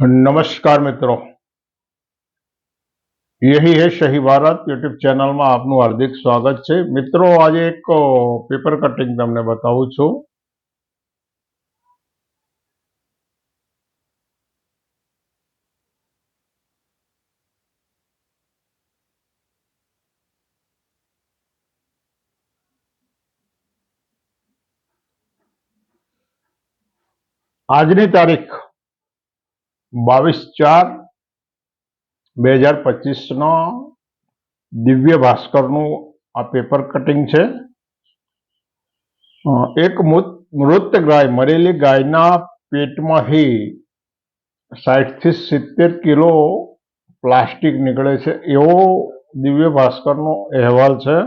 નમસ્કાર મિત્રો યહી હે શહી ભારત યુટ્યુબ ચેનલમાં આપનું હાર્દિક સ્વાગત છે મિત્રો આજે એક અ, પેપર કટિંગ તમને બતાવું છું આજની તારીખ બાવીસ ચાર બે હજાર પચીસનો દિવ્ય ભાસ્કરનું આ પેપર કટિંગ છે. એક મૃત ગાય મરેલી ગાયના પેટમાંથી સાઠથી સિત્તેર કિલો પ્લાસ્ટિક નીકળે છે એવો દિવ્ય ભાસ્કરનો અહેવાલ છે.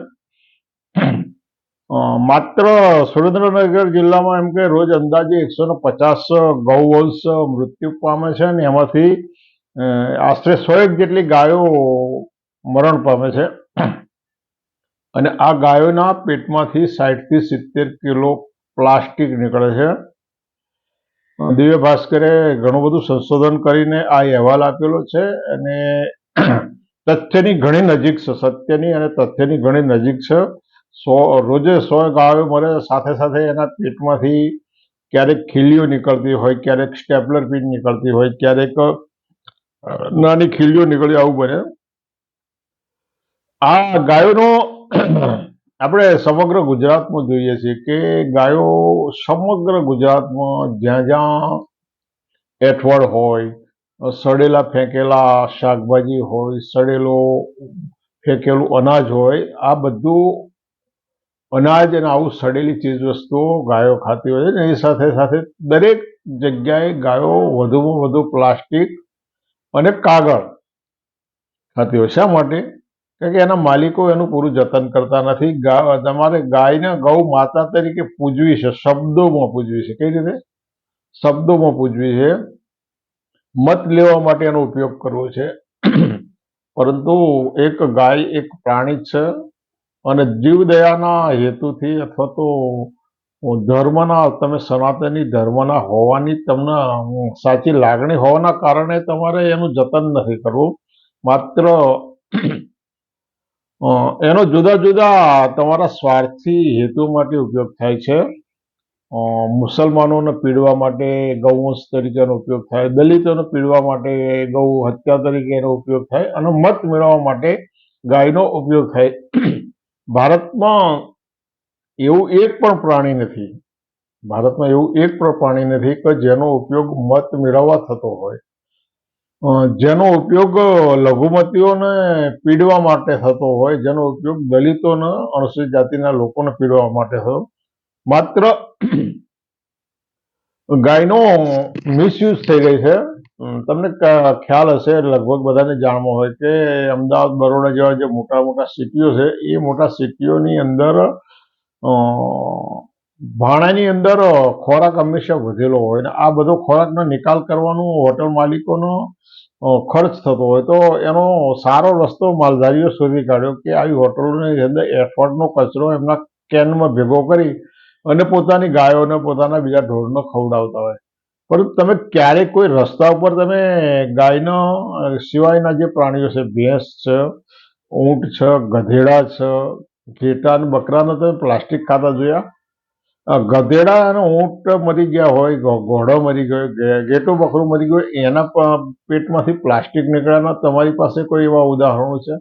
માત્ર સુરેન્દ્રનગર જિલ્લામાં એમ કે રોજ અંદાજે એકસો ને પચાસ ગૌવંશ મૃત્યુ પામે છે અને એમાંથી આશરે સો એક જેટલી ગાયો મરણ પામે છે. અને આ ગાયોના પેટમાંથી સાઠથી સિત્તેર કિલો પ્લાસ્ટિક નીકળે છે. દિવ્ય ભાસ્કરે ઘણું બધું સંશોધન કરીને આ અહેવાલ આપેલો છે અને તથ્યની ઘણી નજીક છે, સત્યની અને તથ્યની ઘણી નજીક છે. સો, રોજે સો ગાયો મરે, સાથે સાથે એના પેટમાંથી ક્યારેક ખીલીઓ નીકળતી હોય, ક્યારેક સ્ટેપલર પિન નીકળતી હોય, ક્યારેક નાની ખીલીઓ નીકળી આવું બને. આ ગાયોનો આપણે સમગ્ર ગુજરાતમાં જોઈએ છીએ કે ગાયો સમગ્ર ગુજરાતમાં જ્યાં જ્યાં એઠવડ હોય, સડેલા ફેંકેલા શાકભાજી હોય, સડેલો, ફેંકેલું અનાજ હોય, આ બધું અનાજ અને આવું સડેલી ચીજવસ્તુઓ ગાયો ખાતી હોય છે ને, એની સાથે સાથે દરેક જગ્યાએ ગાયો વધુમાં વધુ પ્લાસ્ટિક અને કાગળ ખાતી હોય શા માટે? કારણ કે એના માલિકો એનું પૂરું જતન કરતા નથી. તમારે ગાયને ગૌ માતા તરીકે પૂજવી છે, શબ્દોમાં પૂજવી છે. કઈ રીતે? શબ્દોમાં પૂજવી છે. મત લેવા માટે એનો ઉપયોગ કરવો છે. પરંતુ એક ગાય એક પ્રાણી છે. અને જીવદયાના હેતુથી અથવા તો ધર્મના, તમે સનાતની ધર્મના હોવાની તમને સાચી લાગણી હોવાના કારણે તમારે એનું જતન નથી કરવું. માત્ર એનો જુદા જુદા તમારા સ્વાર્થી હેતુ માટે ઉપયોગ થાય છે. મુસલમાનોને પીડવા માટે ગૌવંશ તરીકેનો ઉપયોગ થાય, દલિતોને પીડવા માટે ગૌ હત્યા તરીકે એનો ઉપયોગ થાય અને મત મેળવવા માટે ગાયનો ઉપયોગ થાય. ભારતમાં એવું એક પણ પ્રાણી નથી. ભારતમાં એવું એક પણ પ્રાણી નથી કે જેનો ઉપયોગ મત મેળવવા થતો હોય. જેનો ઉપયોગ લઘુમતીઓને પીડવા માટે થતો હોય, જેનો ઉપયોગ દલિતોને અનુસૂચિત જાતિના લોકોને પીડવા માટે થતો માત્ર ગાયનો મિસયુઝ થઈ ગઈ છે. તમને ખ્યાલ હશે લગભગ બધાને જાણવો હોય કે અમદાવાદ બરોડા જેવા જે મોટા મોટા સિટીઓ છે, એ મોટા સિટીઓની અંદર ભાણાની અંદર ખોરાક હંમેશા વધેલો હોય ને આ બધો ખોરાકનો નિકાલ કરવાનો હોટલ માલિકોનો ખર્ચ થતો હોય. તો એનો સારો રસ્તો માલધારીઓ શોધી કાઢ્યો કે આવી હોટલોની અંદર એફર્ટનો કચરો એમના કેનમાં ભેગો કરી અને પોતાની ગાયોને પોતાના બીજા ઢોરને ખવડાવતા હોય. પરંતુ તમે ક્યારેક કોઈ રસ્તા ઉપર તમે ગાયનો સિવાયના જે પ્રાણીઓ છે, ભેંસ છે, ઊંટ છે, ગધેડા છે, ઘેટા અને બકરાને તમે પ્લાસ્ટિક ખાતા જોયા? ગધેડા અને ઊંટ મરી ગયા હોય ઘોડો મરી ગયો ઘેટું, બકરું મરી ગયું, એના પેટમાંથી પ્લાસ્ટિક નીકળ્યાના તમારી પાસે કોઈ એવા ઉદાહરણો છે?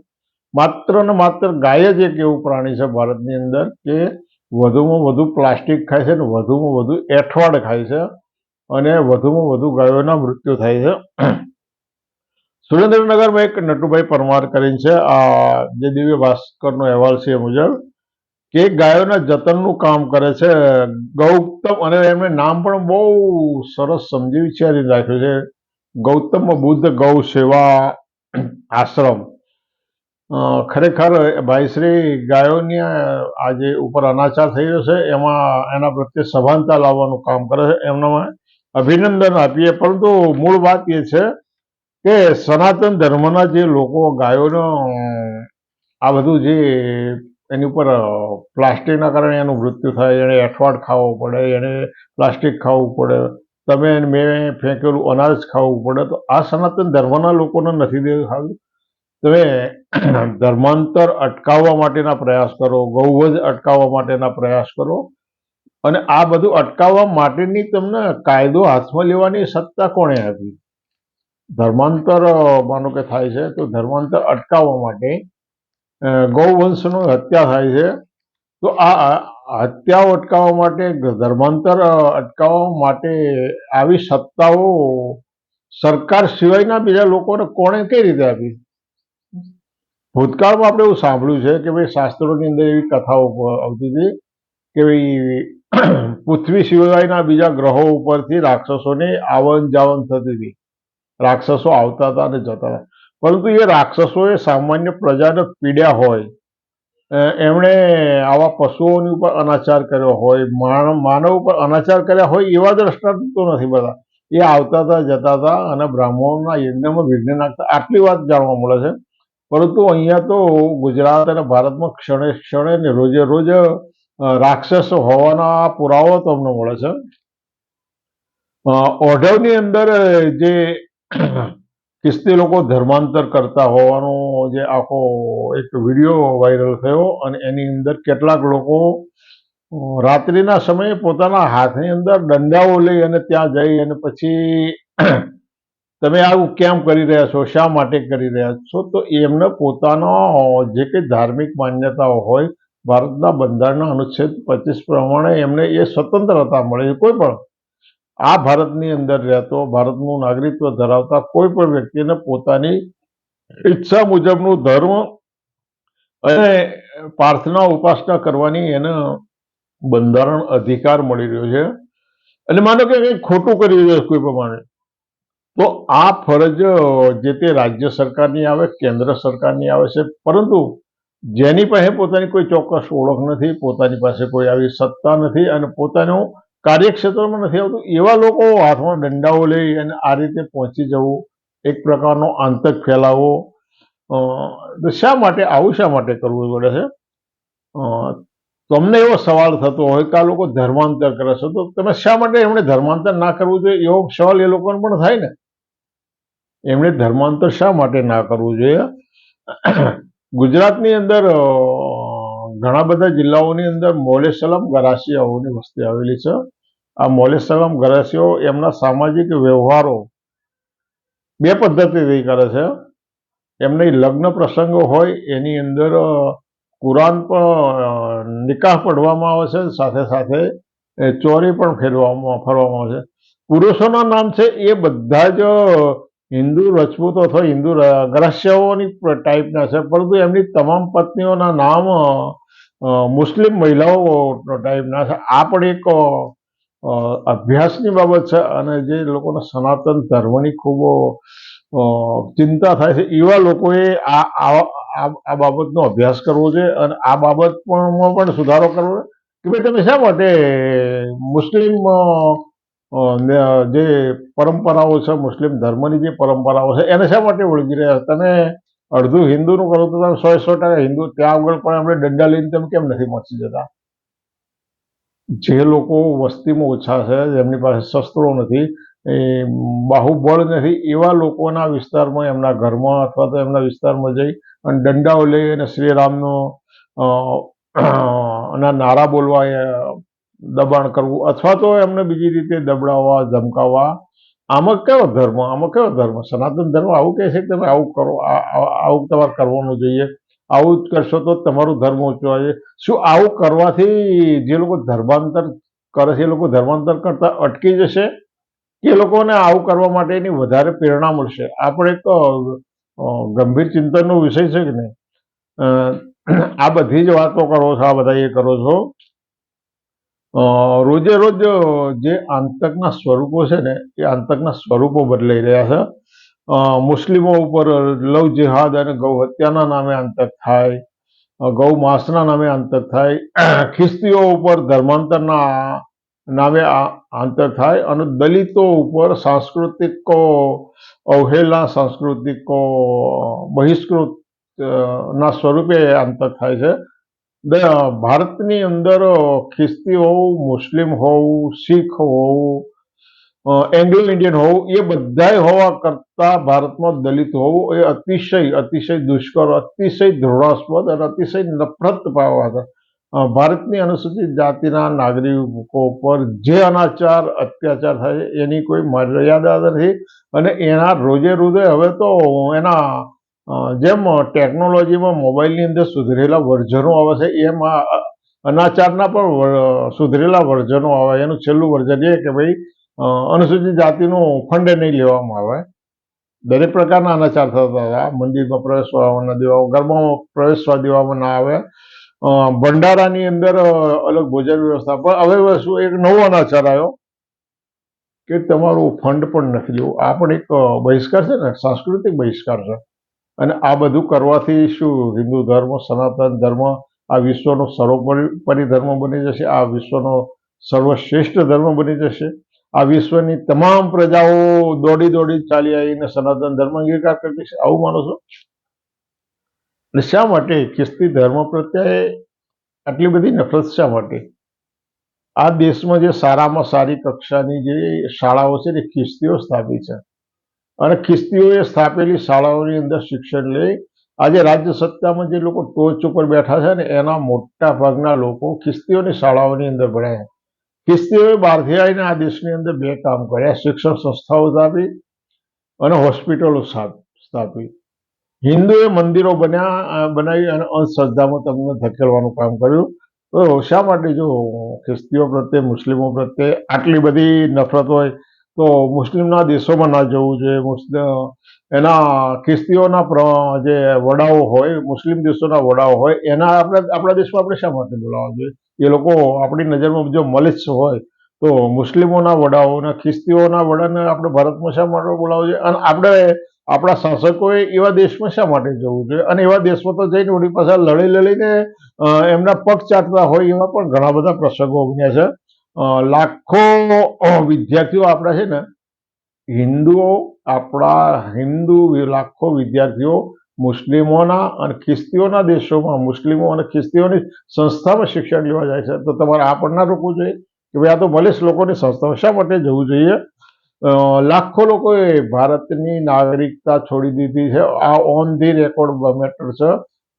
માત્ર ને માત્ર ગાય જ એક એવું પ્રાણી છે ભારતની અંદર કે વધુમાં વધુ પ્લાસ્ટિક ખાય છે અને વધુમાં વધુ એઠવાડ ખાય છે. અને વધુમાં વધુ ગાયોના મૃત્યુ થાય છે. સુરેન્દ્રનગરમાં એક નટુભાઈ પરમાર કરીને છે. આ જે દિવ્ય ભાસ્કરનો અહેવાલ છે એ મુજબ કે ગાયોના જતનનું કામ કરે છે. ગૌતમ અને એમણે નામ પણ બહુ સરસ સમજી વિચારી રાખ્યું છે. ગૌતમ બુદ્ધ ગૌ સેવા આશ્રમ. ખરેખર ભાઈશ્રી ગાયોની આ જે ઉપર અનાચાર થઈ રહ્યો છે, એમાં એના પ્રત્યે સભાનતા લાવવાનું કામ કરે છે. એમનામાં અભિનંદન આપીએ. પરંતુ મૂળ વાત એ છે કે સનાતન ધર્મના જે લોકો ગાયોનો, આ બધું જે એની ઉપર પ્લાસ્ટિકના કારણે એનું મૃત્યુ થાય, એને એઠવાડ ખાવો પડે, એને પ્લાસ્ટિક ખાવું પડે, તમે મેં ફેંકેલું અનાજ ખાવું પડે, તો આ સનાતન ધર્મના લોકોને નથી દેખાતું. તમે ધર્માંતર અટકાવવા માટેના પ્રયાસ કરો ગૌવજ અટકાવવા માટેના પ્રયાસ કરો અને આ બધું અટકાવવા માટેની તમને કાયદો હાથમાં લેવાની સત્તા કોણે આપી? ધર્માંતર માનો કે થાય છે, તો ધર્માંતર અટકાવવા માટે ગૌવંશનો હત્યા થાય છે. તો આ હત્યાઓ અટકાવવા માટે, ધર્માંતર અટકાવવા માટે આવી સત્તાઓ સરકાર સિવાયના બીજા લોકોને કોણે કઈ રીતે આપી? ભૂતકાળમાં આપણે એવું સાંભળ્યું છે કે ભાઈ શાસ્ત્રોની અંદર એવી કથાઓ આવતી હતી કે ભાઈ પૃથ્વી સિવાયના બીજા ગ્રહો ઉપરથી રાક્ષસોની આવન જાવન થતી હતી. રાક્ષસો આવતા હતા અને જતા હતા. પરંતુ એ રાક્ષસોએ સામાન્ય પ્રજાને પીડ્યા હોય એમણે આવા પશુઓની ઉપર અનાચાર કર્યો હોય માનવ ઉપર અનાચાર કર્યા હોય એવા દ્રષ્ટાંતો નથી બધા એ આવતા હતા, જતા હતા અને બ્રાહ્મણોના યજ્ઞમાં વિઘ્ન નાખતા. આટલી વાત જાણવા મળે છે. પરંતુ અહીંયા તો ગુજરાત અને ભારતમાં ક્ષણે ક્ષણે ને રોજે રોજ રાક્ષસ હોવાના પુરાવો તમને મળે છે. ઓઢવની અંદર જે ખ્રિસ્તી લોકો ધર્માંતર કરતા હોવાનો જે આખો એક વીડિયો વાયરલ થયો અને એની અંદર કેટલાક લોકો રાત્રિના સમયે પોતાના હાથની અંદર દંડાઓ લઈ અને ત્યાં જઈ અને પછી તમે આવું કેમ કરી રહ્યા છો? શા માટે કરી રહ્યા છો? તો એમને પોતાનો જે કંઈ ધાર્મિક માન્યતાઓ હોય ભારતના બંધારણના અનુચ્છેદ પચીસ પ્રમાણે એમને એ સ્વતંત્રતા મળે કોઈ પણ આ ભારતની અંદર રહેતો, ભારતનું નાગરિકત્વ ધરાવતા કોઈ પણ વ્યક્તિને પોતાની ઈચ્છા મુજબનું ધર્મ અને પ્રાર્થના ઉપાસના કરવાની એને બંધારણ અધિકાર મળી રહ્યો છે. અને માનો કે કંઈક ખોટું કરી રહ્યો છે કોઈ પ્રમાણે, તો આ ફરજ જે તે રાજ્ય સરકારની આવે, કેન્દ્ર સરકારની આવે છે. પરંતુ જેની પાસે પોતાની કોઈ ચોક્કસ ઓળખ નથી, પોતાની પાસે કોઈ આવી સત્તા નથી અને પોતાનું કાર્યક્ષેત્રમાં નથી આવતું, એવા લોકો હાથમાં દંડાઓ લઈ અને આ રીતે પહોંચી જવું એક પ્રકારનો આંતક ફેલાવો શા માટે, આવું શા માટે કરવું પડે છે? તમને એવો સવાલ થતો હોય કે આ લોકો ધર્માંતર કરે છે, તો તમે શા માટે એમણે ધર્માંતર ના કરવું જોઈએ? એવો સવાલ એ લોકોને પણ થાય ને. એમણે ધર્માંતર શા માટે ના કરવું જોઈએ? ગુજરાતની અંદર ઘણા બધા જિલ્લાઓની અંદર મોલેસલમ ગરાસિયાઓની વસ્તી આવેલી છે. આ મોલેસલમ ગરાસિયાઓ એમના સામાજિક વ્યવહારો બે પદ્ધતિથી કરે છે. એમની લગ્ન પ્રસંગો હોય, એની અંદર કુરાન પણ નિકાહ પડવામાં આવે છે, સાથે સાથે ચોરી પણ ફેરવામાં, ફરવામાં આવે છે. પુરુષોના નામ છે એ બધા જ હિન્દુ રજપૂતો અથવા હિન્દુ ર- ટાઈપના છે, પરંતુ એમની તમામ પત્નીઓના નામ મુસ્લિમ મહિલાઓ ટાઈપના છે. આ પણ એક અભ્યાસની બાબત છે અને જે લોકોને સનાતન ધર્મની ખૂબ ચિંતા થાય છે. એવા લોકોએ આ આ બાબતનો અભ્યાસ કરવો છે અને આ બાબત પણ સુધારો કરવો કે ભાઈ તમે શા માટે મુસ્લિમ જે પરંપરાઓ છે, મુસ્લિમ ધર્મની જે પરંપરાઓ છે, એને શા માટે ઓળખી રહ્યા તમે અડધું હિન્દુનું કરો તો તમે સો સો ટકા હિન્દુ, ત્યાં આગળ પણ આપણે દંડા લઈને તમે કેમ નથી પહોંચી જતા? જે લોકો વસ્તીમાં ઓછા છે, જેમની પાસે શસ્ત્રો નથી, એ બાહુબળ નથી, એવા લોકોના વિસ્તારમાં એમના ઘરમાં અથવા તો એમના વિસ્તારમાં જઈ અને દંડાઓ લઈ અને શ્રીરામનો ના નારા બોલવા દબાણ કરવું અથવા તો એમને બીજી રીતે દબડાવવા ધમકાવવા. આમાં કયો ધર્મ? આમાં કયો ધર્મ? સનાતન ધર્મ આવું કહે છે કે તમે આવું કરો આવું તમારે કરવાનું જોઈએ. આવું જ કરશો તો તમારું ધર્મ ઊંચો આવે શું આવું કરવાથી જે લોકો ધર્માંતર કરે છે, એ લોકો ધર્માંતર કરતા અટકી જશે? કે લોકોને આવું કરવા માટેની વધારે પ્રેરણા મળશે? આપણે પણ એક ગંભીર ચિંતનનો વિષય છે કે નહીં? આ બધી જ વાતો કરો છો, આ બધા એ કરો છો. રોજે રોજ જે આતંકના સ્વરૂપો છે ને, એ આતંકના સ્વરૂપો બદલાઈ રહ્યા છે. મુસ્લિમો ઉપર લવ, જેહાદ અને ગૌ હત્યાના નામે આતંક થાય ગૌ માસના નામે આતંક થાય ખ્રિસ્તીઓ ઉપર ધર્માંતરના નામે આ આતંક થાય અને દલિતો ઉપર સાંસ્કૃતિક, અવહેલા સાંસ્કૃતિકો, બહિષ્કૃત ના સ્વરૂપે આંતર થાય છે. ભારતની અંદર ખ્રિસ્તી હોવું મુસ્લિમ હોવું શીખ હોવું એંગ્લો ઇન્ડિયન હોવું એ બધાય હોવા કરતા ભારતમાં દલિત હોવું એ અતિશય અતિશય દુષ્કર, અતિશય ધૃણાસ્પદ અને અતિશય નફરત પાવા હતા. ભારતની અનુસૂચિત જાતિના નાગરિકો પર જે અનાચાર, અત્યાચાર થાય એની કોઈ મર્યાદા નથી અને એના રોજે રોજે હવે તો એના જેમ ટેકનોલોજીમાં મોબાઈલની અંદર સુધરેલા વર્ઝનો આવે છે, એમ, આ અનાચારના પણ સુધરેલા વર્ઝનો આવે એનું છેલ્લું વર્ઝન એ કે ભાઈ અનુસૂચિત જાતિનું ખંડે નહીં લેવામાં આવે. દરેક પ્રકારના અનાચાર થતા હતા. મંદિરમાં પ્રવેશવા ન દેવા ગરબામાં પ્રવેશવા દેવામાં ના આવે ભંડારાની અંદર અલગ ભોજન વ્યવસ્થા પણ. હવે શું એક નવો અનાચાર આવ્યો કે તમારું ફંડ પણ નથી લેવું આ પણ એક બહિષ્કાર છે ને? સાંસ્કૃતિક બહિષ્કાર છે. અને આ બધું કરવાથી શું? હિન્દુ ધર્મ, સનાતન ધર્મ, આ વિશ્વનો સર્વોપરી ધર્મ બની જશે, આ વિશ્વનો સર્વશ્રેષ્ઠ ધર્મ બની જશે. આ વિશ્વની તમામ પ્રજાઓ દોડી દોડી ચાલી આવીને સનાતન ધર્મ અંગીકાર કરી છે આવું માનો છો? અને શા માટે ખ્રિસ્તી ધર્મ પ્રત્યે આટલી બધી નફરત શા માટે? આ દેશમાં જે સારામાં સારી કક્ષાની જે શાળાઓ છે એ ખ્રિસ્તીઓ સ્થાપી છે. અને ખ્રિસ્તીઓએ સ્થાપેલી શાળાઓની અંદર શિક્ષણ લઈ આજે રાજ્ય સત્તામાં જે લોકો ટોચ ઉપર બેઠા છે ને એના મોટા ભાગના લોકો ખ્રિસ્તીઓની શાળાઓની અંદર ભણ્યા. ખ્રિસ્તીઓએ બહારથી આવીને આ દેશની અંદર બે કામ કર્યા. શિક્ષણ સંસ્થાઓ સ્થાપી અને હોસ્પિટલો સ્થાપી. હિન્દુએ મંદિરો બન્યા બનાવી અને અંધશ્રદ્ધામાં તમને ધકેલવાનું કામ કર્યું. તો શા માટે જો ખ્રિસ્તીઓ પ્રત્યે, મુસ્લિમો પ્રત્યે આટલી બધી નફરત હોય? તો મુસ્લિમના દેશોમાં ના જવું જોઈએ. મુસ્લિમ, એના ખ્રિસ્તીઓના જે વડાઓ હોય, મુસ્લિમ દેશોના વડાઓ હોય, એના આપણે, આપણા દેશમાં આપણે શા માટે બોલાવવા જોઈએ? એ લોકો આપણી નજરમાં જો મલિચ્છ હોય, તો મુસ્લિમોના વડાઓ અને ખ્રિસ્તીઓના વડાને આપણે ભારતમાં શા માટે બોલાવવા જોઈએ? અને આપણે, આપણા શાસકોએ એવા દેશમાં શા માટે જવું જોઈએ? અને એવા દેશમાં તો જઈને ઉડી પાછા લડી લડીને એમના પગ ચાટતા હોય એવા પણ ઘણા બધા પ્રસંગો બન્યા છે. લાખો વિદ્યાર્થીઓ આપણા છે ને, હિન્દુઓ, આપણા હિન્દુ લાખો વિદ્યાર્થીઓ મુસ્લિમોના અને ખ્રિસ્તીઓના દેશોમાં, મુસ્લિમો અને ખ્રિસ્તીઓની સંસ્થામાં શિક્ષણ લેવા જાય છે. તો તમારે આ પણ ના રોકવું જોઈએ કે ભાઈ આ તો મલેશ લોકોની સંસ્થામાં શા માટે જવું જોઈએ? લાખો લોકોએ ભારતની નાગરિકતા છોડી દીધી છે. આ ઓન ધી રેકોર્ડ મેટર છે.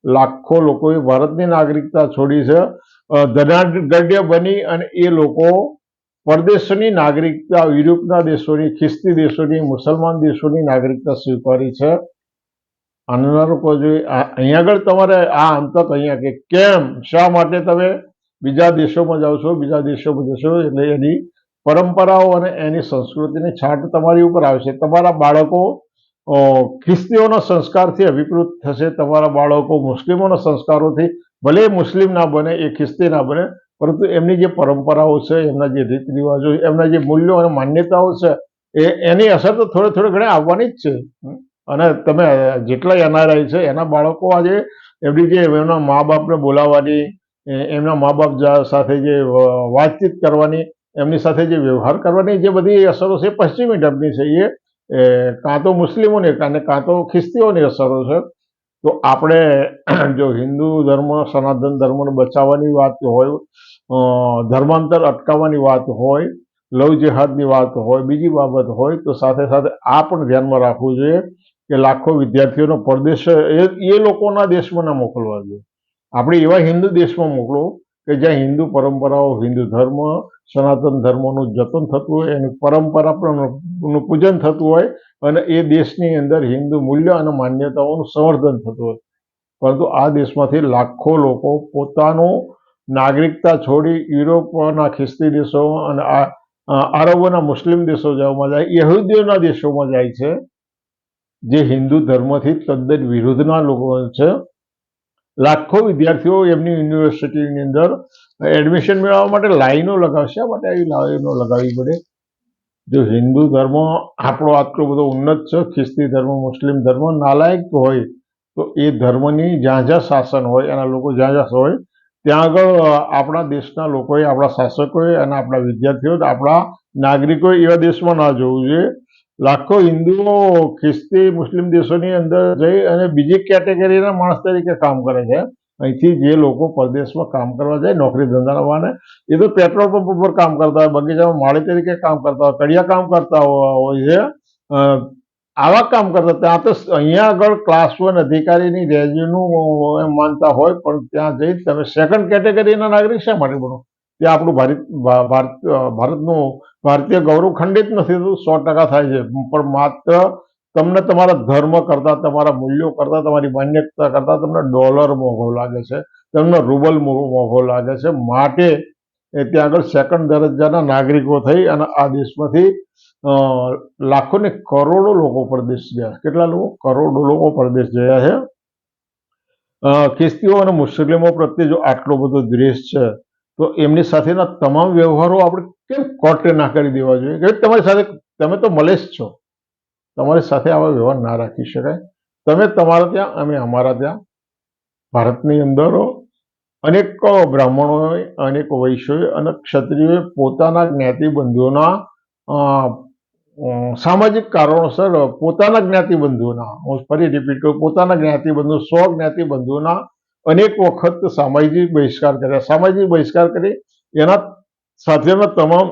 લાખો લોકોએ ભારતની નાગરિકતા છોડી છે. ધનાઢ્ય બની અને એ લોકો પરદેશોની નાગરિકતા, યુરોપના દેશોની ખ્રિસ્તી દેશોની, મુસલમાન દેશોની નાગરિકતા સ્વીકારી છે. આના લોકો જોઈએ અહીંયા આગળ તમારે આ અંતક અહીંયા કે કેમ, શા માટે તમે બીજા દેશોમાં જાઓ છો, બીજા દેશોમાં જશો, એટલે એની પરંપરાઓ અને એની સંસ્કૃતિની છાંટ તમારી ઉપર આવશે. તમારા બાળકો ખ્રિસ્તીઓના સંસ્કારથી અભિપ્રુત થશે, તમારા બાળકો મુસ્લિમોના સંસ્કારોથી ભલે મુસ્લિમ ના બને, એ ખ્રિસ્તી ના બને, પરંતુ એમની જે પરંપરાઓ છે, એમના જે રીત રિવાજો એમના જે મૂલ્યો અને માન્યતાઓ છે, એ એની અસર તો થોડે થોડે ઘણે આવવાની જ છે. અને તમે જેટલા એનઆરઆઈ છે, એના બાળકો આજે એમની જે એમના મા બાપને બોલાવવાની એમના મા બાપ સાથે જે વાતચીત કરવાની, એમની સાથે જે વ્યવહાર કરવાની, જે બધી અસરો છે પશ્ચિમી ઢબની છે. એ એ કાં તો મુસ્લિમોની અને કાં તો ખ્રિસ્તીઓની અસરો છે. તો આપણે જો હિન્દુ ધર્મ, સનાતન ધર્મને બચાવવાની વાત હોય ધર્માંતર અટકાવવાની વાત હોય, લવ જેહાદની વાત હોય, બીજી બાબત હોય, તો સાથે સાથે આ પણ ધ્યાનમાં રાખવું જોઈએ કે લાખો વિદ્યાર્થીઓનો પરદેશ એ લોકોના દેશમાં ના મોકલવા જોઈએ. આપણે એવા હિન્દુ દેશમાં મોકલો કે જ્યાં હિન્દુ પરંપરાઓ, હિન્દુ ધર્મ સનાતન ધર્મોનું જતન થતું હોય, એની પરંપરા નું પૂજન થતું હોય અને એ દેશની અંદર હિન્દુ મૂલ્ય અને માન્યતાઓનું સંવર્ધન થતું હોય. પરંતુ આ દેશમાંથી લાખો લોકો પોતાનું નાગરિકતા છોડી યુરોપના ખ્રિસ્તી દેશો અને આ આરબોના મુસ્લિમ દેશો જવામાં જાય, યહૂદીઓના દેશોમાં જાય છે, જે હિન્દુ ધર્મથી તદ્દન વિરુદ્ધના લોકો છે. લાખો વિદ્યાર્થીઓ એમની યુનિવર્સિટીની અંદર એડમિશન મેળવવા માટે લાઈનો લગાવશે. માટે આવી લાઈનો લગાવવી પડે. જો હિન્દુ ધર્મ આપણો આટલો બધો ઉન્નત છે, ખ્રિસ્તી ધર્મ, મુસ્લિમ ધર્મ નાલાયક હોય, તો એ ધર્મની જ્યાં જ્યાં શાસન હોય, એના લોકો જ્યાં જ્યાં હોય, ત્યાં આગળ આપણા દેશના લોકોએ, આપણા શાસકોએ અને આપણા વિદ્યાર્થીઓ, આપણા નાગરિકોએ એવા દેશમાં ના જવું જોઈએ લાખો હિન્દુઓ, ખ્રિસ્તી, મુસ્લિમ દેશોની અંદર જઈ અને બીજી કેટેગરીના માણસ તરીકે કામ કરે છે. અહીંથી જે લોકો પરદેશમાં કામ કરવા જાય, નોકરી ધંધા વાને એ તો પેટ્રોલ પંપ ઉપર કામ કરતા હોય, બગીચામાં માળી તરીકે કામ કરતા હોય, કડિયા કામ કરતા હોય છે. આવા કામ કરતા, ત્યાં તો અહીંયા આગળ ક્લાસ વન અધિકારીની રેન્જનું એમ માનતા હોય, પણ ત્યાં જઈ તમે સેકન્ડ કેટેગરીના નાગરિક શા માટે બનો? ત્યાં આપણું ભારત ભારત ભારતનું ભારતીય ગૌરવ ખંડિત નથી થતું, સો ટકા થાય છે. પણ માત્ર તમને તમારા ધર્મ કરતા, તમારા મૂલ્યો કરતા, તમારી માન્યતા કરતા તમને ડોલર મોંઘો લાગે છે. તમને રૂબલ મોઘો લાગે છે. માટે એ ત્યાં આગળ સેકન્ડ દરજ્જાના નાગરિકો થઈ અને આ દેશમાંથી લાખો ને કરોડો લોકો પરદેશ ગયા કેટલા લોકો? કરોડો લોકો પરદેશ ગયા છે. ખ્રિસ્તીઓ અને મુસ્લિમો પ્રત્યે જો આટલો બધો દ્વેષ છે તો એમની સાથેના તમામ વ્યવહારો આપણે કેમ કોર્ટે ના કરી દેવા જોઈએ? કે તમારી સાથે, તમે તો મલેશ છો. તમારી સાથે આવા વ્યવહાર ના રાખી શકાય. તમે તમારા ત્યાં અમે અમારા ત્યાં. ભારતની અંદર અનેક બ્રાહ્મણોએ, અનેક વૈશ્યોએ અને ક્ષત્રિયોએ પોતાના જ્ઞાતિબંધુઓના સામાજિક કારણોસર પોતાના જ્ઞાતિબંધુઓના, હું ફરી રિપીટ કરું, પોતાના જ્ઞાતિબંધુ સ્વ જ્ઞાતિબંધુઓના અનેક વખત સામાજિક બહિષ્કાર કર્યા. સામાજિક બહિષ્કાર કરી એના સાથેના તમામ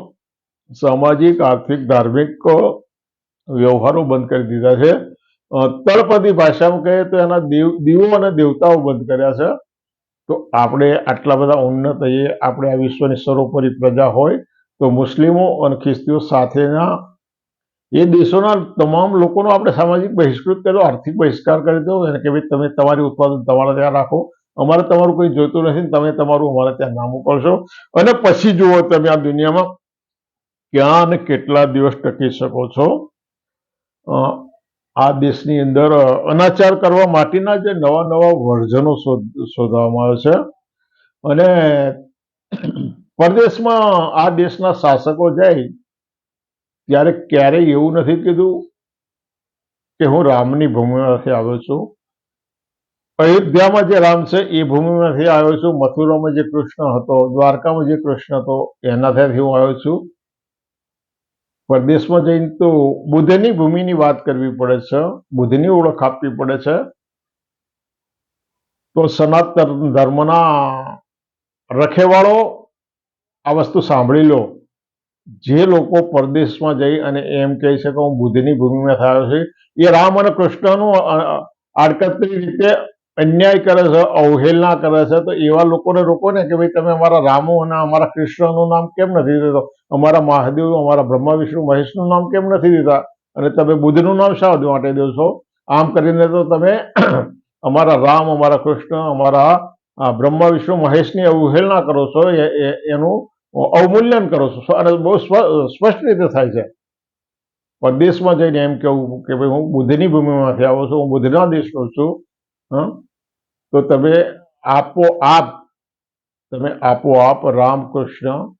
સામાજિક, આર્થિક, ધાર્મિક વ્યવહારો બંધ કરી દીધા છે. તળપદી ભાષામાં કહીએ તો એના દેવ, દીવો અને દેવતાઓ બંધ કર્યા છે. તો આપણે આટલા બધા ઉન્નત થઈએ આપણે આ વિશ્વની સર્વોપરી પ્રજા હોય તો મુસ્લિમો અને ખ્રિસ્તીઓ સાથેના એ દેશોના તમામ લોકોનો આપણે સામાજિક બહિષ્કૃત કર્યો, આર્થિક બહિષ્કાર કરી દો અને કે ભાઈ તમે તમારી ઉત્પાદન તમારા ત્યાં રાખો. અમારે તમારું કોઈ જોઈતું નથી તમે તમારું અમારે ત્યાં નામ મોકલશો અને પછી જુઓ તમે આ દુનિયામાં ક્યાં અને કેટલા દિવસ ટકી શકો છો. આ દેશની અંદર અનાચાર કરવા માટેના જે નવા નવા વર્જનો શોધ, શોધવામાં આવે છે. અને પરદેશમાં આ દેશના શાસકો જાય ત્યારે ક્યારેય એવું નથી કીધું કે હું રામની ભૂમિમાંથી આવ્યો છું. અયોધ્યામાં જે રામ છે, એ ભૂમિમાંથી આવ્યો છું. મથુરામાં જે કૃષ્ણ હતો, દ્વારકામાં જે કૃષ્ણ હતો એના ત્યાંથી હું આવ્યો છું. પરદેશમાં જઈને તો બુદ્ધની ભૂમિની વાત કરવી પડે છે, બુદ્ધની ઓળખ આપવી પડે છે. તો સનાતન ધર્મના રખેવાળો આ વસ્તુ સાંભળી લો. જે લોકો પરદેશમાં જઈ અને એમ કહે છે કે હું બુદ્ધની ભૂમિમાં થયો છું, એ રામ અને કૃષ્ણનું આડકતરી રીતે અન્યાય કરે છે અવહેલના કરે છે, તો એવા લોકોને રોકો ને કે ભાઈ તમે અમારા રામો અને અમારા કૃષ્ણનું નામ કેમ નથી દીધો? અમારા મહાદેવ, અમારા બ્રહ્મા, વિષ્ણુ, મહેશનું નામ કેમ નથી દીધા? અને તમે બુદ્ધનું નામ શા માટે દો છો આમ કરીને તો તમે અમારા રામ, અમારા કૃષ્ણ, અમારા બ્રહ્મા, વિષ્ણુ, મહેશની અવહેલના કરો છો એનું અવમૂલ્યન કરો છો. અને બહુ સ્પષ્ટ રીતે થાય છે. પરદેશમાં જઈને એમ કેવું કે ભાઈ હું બુદ્ધની ભૂમિમાંથી આવું છું, હું બુદ્ધના દેશનો છું, હં? તો તમે આપોઆપ તમે આપોઆપ રામકૃષ્ણ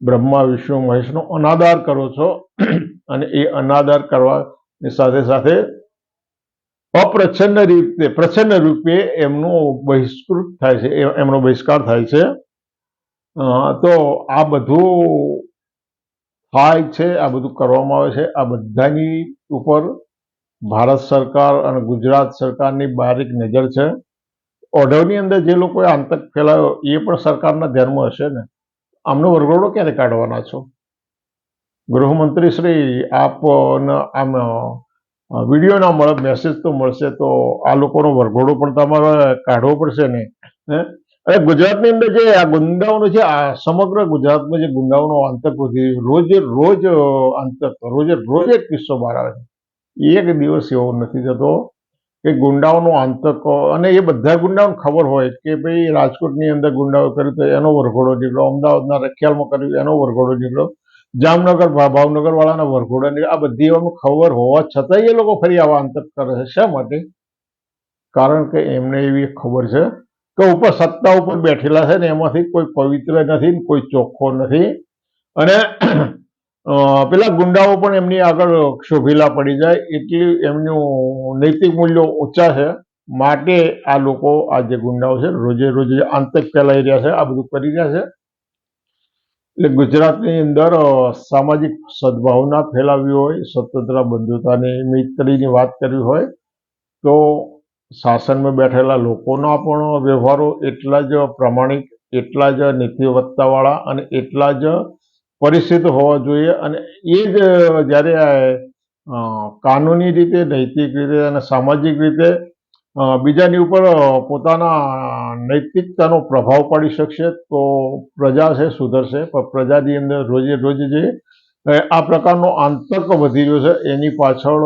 બ્રહ્મા, વિષ્ણુ, મહેશનો અનાદાર કરો છો અને એ અનાદાર કરવાની સાથે સાથે અપ્રછન્ન રીતે પ્રછન્ન રૂપે એમનો બહિષ્કૃત થાય છે એમનો બહિષ્કાર થાય છે. તો આ બધું થાય છે, આ બધું કરવામાં આવે છે, આ બધાની ઉપર ભારત સરકાર અને ગુજરાત સરકારની બારીક નજર છે. ઓઢવની અંદર જે લોકોએ આતંક ફેલાયો, એ પણ સરકારના ધ્યાનમાં હશે ને? આમનો વરઘોડો ક્યારે કાઢવાના છો? ગૃહમંત્રી શ્રી આપ ન, આમ વીડિયો ના મળે મેસેજ તો મળશે, તો આ લોકોનો વરઘોડો પણ તમારે કાઢવો પડશે ને? અરે ગુજરાતની અંદર જે આ ગુંડાઓનો છે આ સમગ્ર ગુજરાતમાં જે ગુંડાઓનો આતંક વધી રોજે રોજ આતંક, રોજે રોજ એક કિસ્સો બહાર આવે છે. એક દિવસ એવો નથી થતો કે ગુંડાઓનો આતંક અને એ બધા ગુંડાઓને ખબર હોય કે ભાઈ રાજકોટની અંદર ગુંડાઓ કર્યું તો એનો વરઘોડો નીકળ્યો અમદાવાદના રખિયાલમાં કર્યું એનો વરઘોડો નીકળ્યો જામનગર ભાવનગર વાળાના વરઘોડા નીકળ્યા આ બધી એમને ખબર હોવા છતાંય એ લોકો ફરી આવા આંતક કરે છે. શા માટે? કારણ કે એમને એવી ખબર છે કે ઉપર સત્તા ઉપર બેઠેલા છે ને એમાંથી કોઈ પવિત્ર નથી કોઈ ચોખ્ખો નથી. અને પેલા ગુંડાઓ પણ એમની આગળ શોભેલા પડી જાય, એટલી એમનું નૈતિક મૂલ્યો ઊંચા છે. માટે આ લોકો, આ જે ગુંડાઓ છે, રોજે રોજે આંતક ફેલાઈ રહ્યા છે, આ બધું કરી રહ્યા છે. એટલે ગુજરાતની અંદર સામાજિક સદભાવના ફેલાવી હોય સ્વતંત્ર બંધુતાની મૈત્રીની વાત કરવી હોય, તો શાસનમાં બેઠેલા લોકોના પણ વ્યવહારો એટલા જ પ્રામાણિક, એટલા જ નીતિવત્તાવાળા અને એટલા જ પરિસ્થિત હોવા જોઈએ અને એ જ જ્યારે કાનૂની રીતે, નૈતિક રીતે અને સામાજિક રીતે બીજાની ઉપર પોતાના નૈતિકતાનો પ્રભાવ પાડી શકશે તો પ્રજા છે, સુધરશે. પણ પ્રજાની અંદર રોજે રોજ જે આ પ્રકારનો આતંક વધી રહ્યો છે, એની પાછળ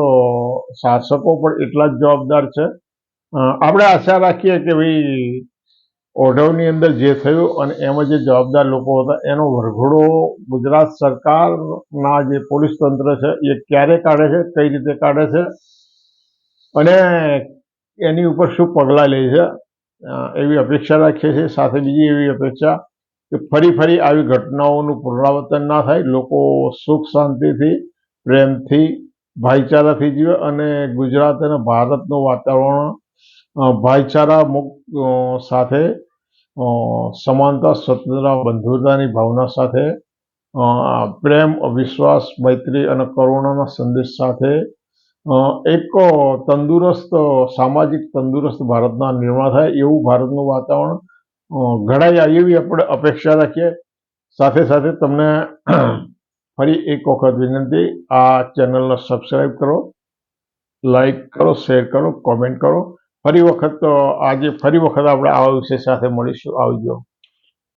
શાસકો પણ એટલા જ જવાબદાર છે. આપણે આશા રાખીએ કે ભાઈ ઓઢવની અંદર જે થયું અને એમાં જે જવાબદાર લોકો હતા, એનો વરઘોડો ગુજરાત સરકારના જે પોલીસ તંત્ર છે, એ ક્યારે કાઢે છે, કઈ રીતે કાઢે છે અને એની ઉપર શું પગલાં લે છે એવી અપેક્ષા રાખીએ છીએ. સાથે બીજી એવી અપેક્ષા કે ફરી ફરી આવી ઘટનાઓનું પુનરાવર્તન ના થાય, લોકો સુખ શાંતિથી, પ્રેમથી, ભાઈચારાથી જીવે અને ગુજરાત અને ભારતનું વાતાવરણ ભાઈચારા મુક્ત સાથે સમાનતા, સ્વતંત્રતા બંધુતાની ભાવના સાથે પ્રેમ વિશ્વાસ મૈત્રી અને કરુણાના સંદેશ સાથે એક તંદુરસ્ત, સામાજિક તંદુરસ્ત ભારતના નિર્માણ થાય એવું ભારતનું વાતાવરણ ઘડાય એવી આપણે અપેક્ષા રાખીએ. સાથે સાથે તમને ફરી એક વખત વિનંતી, આ ચેનલને સબસ્ક્રાઈબ કરો લાઈક કરો, શેર કરો, કોમેન્ટ કરો. ફરી વખત તો આજે ફરી વખત આપણે આવા વિષય સાથે મળીશું. આવજો.